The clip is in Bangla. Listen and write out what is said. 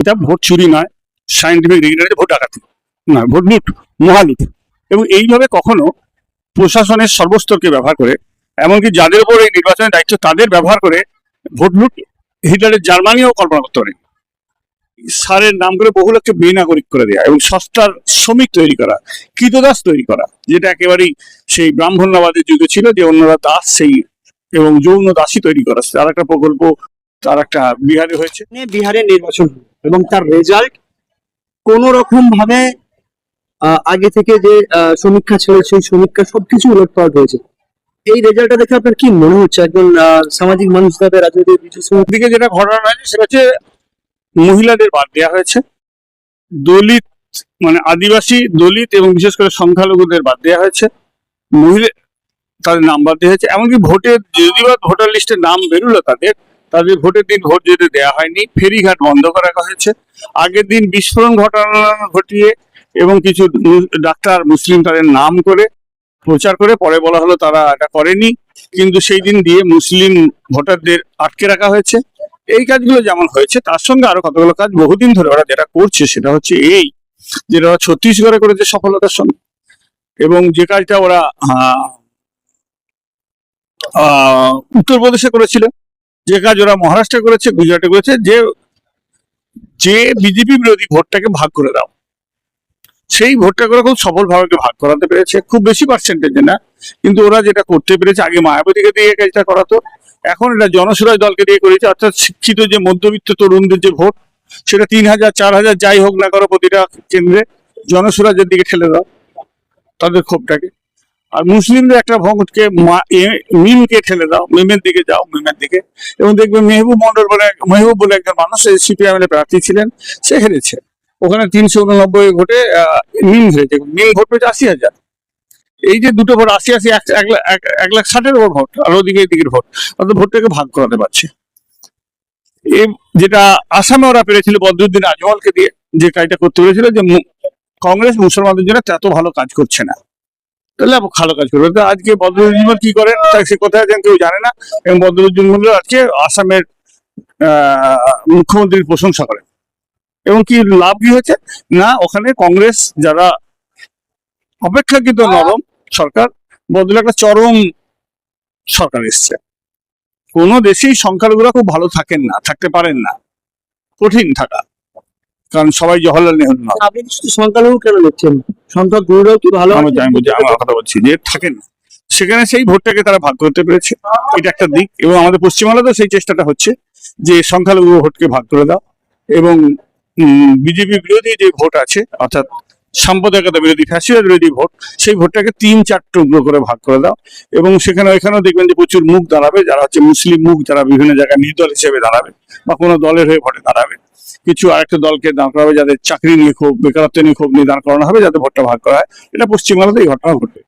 এটা ভোট চুরি নয় সাইন্টিফিক রিগনারে ভোট ডাকাতি। না, ভোট লুট, মহালুট। এবং এইভাবে কখনো প্রশাসনের সর্বস্তরকে ব্যবহার করে, এমনকি যাদের উপর এই নির্বাচনের দায়িত্ব, তাদের ব্যবহার করে ভোট লুট হিটলারের জার্মানিও কল্পনা করতে পারে সারের নাম করে বহু লোককে বেনাগরিক করে দেওয়া এবং সস্তার শ্রমিক তৈরি করা, কৃতদাস তৈরি করা, যেটা একেবারেই সেই ব্রাহ্মণ্যবাদের যুগে ছিল যে অন্যরা দাস, সেই এবং যৌন দাসী তৈরি করা। তার একটা প্রকল্প, তার একটা বিহারে হয়েছে। নিয়ে বিহারের নির্বাচন এবং তার রেজাল্ট কোন রকম ভাবে আগে থেকে যে সমীক্ষা ছিল, সেই সমীক্ষা সবকিছু উলটপালট হয়েছে। এই রেজাল্টটা দেখে আপনার কি মনে হচ্ছে? একজন সামাজিক মানুষ হিসাবে রাজনৈতিক দিকে যেটা ঘটনা হয়েছে সেটা হচ্ছে মহিলাদের বাদ দেওয়া হয়েছে। দলিত মানে আদিবাসী দলিত এবং বিশেষ করে সংখ্যালঘুদের বাদ দেওয়া হয়েছে। মহিলা তাদের নাম বাদ দেওয়া হয়েছে। এমনকি ভোটের যদি বা ভোটার লিস্টে নাম বেরোলো তাদের তাদের ভোটের দিন ভোট যেতে দেওয়া হয়নি, ফেরিঘাট বন্ধ করা হয়েছে। আগের দিন বিস্ফোরণ ঘটনা ঘটিয়ে এবং কিছু ডাক্তার মুসলিম তাদের নাম করে প্রচার করে, পরে বলা হলো তারা এটা করেনি। কিন্তু সেই দিন দিয়ে মুসলিম ভোটারদের আটকে রাখা হয়েছে। এই কাজগুলো যেমন হয়েছে, তার সঙ্গে আরও কতগুলো কাজ বহুদিন ধরে ওরা যেটা করছে সেটা হচ্ছে এই যেটা ওরা ছত্তিশগড়ে করেছে সফলতার সঙ্গে। এবং যে কাজটা ওরা উত্তরপ্রদেশে করেছিল যে কাজ ওরা মহারাষ্ট্রে করেছে, গুজরাটে করেছে, যে যে বিজেপি বিরোধী ভোটটাকে ভাগ করে দাও। সেই ভোটটা করে খুব সফলভাবে ভাগ করাতে পেরেছে, খুব বেশি পার্সেন্টেজে না, কিন্তু ওরা যেটা করতে পেরেছে, আগে মায়াবতীকে দিয়ে কাজটা করাতো, এখন এটা জনসুরাজ দলকে দিয়ে করেছে, অর্থাৎ শিক্ষিত যে মধ্যবিত্ত তরুণদের যে ভোট, সেটা তিন হাজার, চার হাজার, যাই হোক না করো প্রতিটা কেন্দ্রে জনসুরাজের দিকে ঠেলে দাও, তাদের ক্ষোভটাকে। আর মুসলিমদের একটা মা- মিমকে ঠেলে দাও, মিমের দিকে যাও, মিমের দিকে। এবং দেখবে মেহবুব মন্ডল বলে, মেহবুব বলে একজন মানুষ সিপিআইএম এর প্রার্থী ছিলেন, সে হেরেছে। ওখানে তিনশো উননব্বই ভোটে মিম হেরেছে। মিম ভোট পেয়েছে আশি হাজার। এই যে দুটো ভোট, আশি আশি, এক লাখ- ষাটের ওপর ভোট, আর ওদিকে এদিকের ভোট, অর্থাৎ ভোটটাকে ভাগ করাতে পারছে। যেটা আসামে ওরা পেরেছিল বদরুদ্দিন আজমলকে দিয়ে, যে কাজটা করতে পেরেছিল যে কংগ্রেস মুসলমানদের জন্য এত ভালো কাজ করছে না। তাহলে ভালো কাজ করবে। তো আজকে বদরুদ্দিন কি করেন সে কোথায় আছেন কেউ জানে না। এবং মূল্য আজকে আসামের মুখ্যমন্ত্রীর প্রশংসা করেন এবং কি লাভ কি হয়েছে? না ওখানে কংগ্রেস যারা অপেক্ষাকৃত নরম সরকার বদলে একটা চরম সরকার এসছে। কোনো দেশেই সংখ্যালঘুরা খুব ভালো থাকেন না থাকতে পারেন না। কঠিন থাকা। কারণ সবাই জওয়াহরলাল নেহরু নয়। আপনি শুধু সংখ্যালঘু কেন দেখছেন সংখ্যা গুরুরাও কি ভালো আমি? জানি বুঝি আমার কথা বলছি যে থাকেন না। সেখানে সেই ভোটটাকে তারা ভাগ করতে পেরেছে। এটা একটা দিক। এবং আমাদের পশ্চিমবাংলাতেও সেই চেষ্টাটা হচ্ছে যে সংখ্যালঘু ভোটকে ভাগ করে দাও। এবং বিজেপি বিরোধী যে ভোট আছে অর্থাৎ সাম্প্রদায়িকতা বিরোধী ফ্যাসিবাদ বিরোধী ভোট সেই ভোটটাকে তিন চার টুকরো করে ভাগ করে দাও। এবং সেখানে এখানেও দেখবেন যে প্রচুর মুখ দাঁড়াবে। যারা হচ্ছে মুসলিম মুখ যারা বিভিন্ন জায়গায় নির্দল হিসেবে দাঁড়াবে বা কোনো দলের হয়ে ভোটে দাঁড়াবে। কিছু আরেকটা দলকে দাঁড় করাবে যাদের চাকরি নিয়ে ক্ষোভ বেকারত্ব নিয়ে ক্ষোভ নিয়ে দাঁড় করানো হবে যাতে ভোটটা ভাগ করা হয়। এটা পশ্চিমবাংলাতে এই ঘটনা ঘটবে।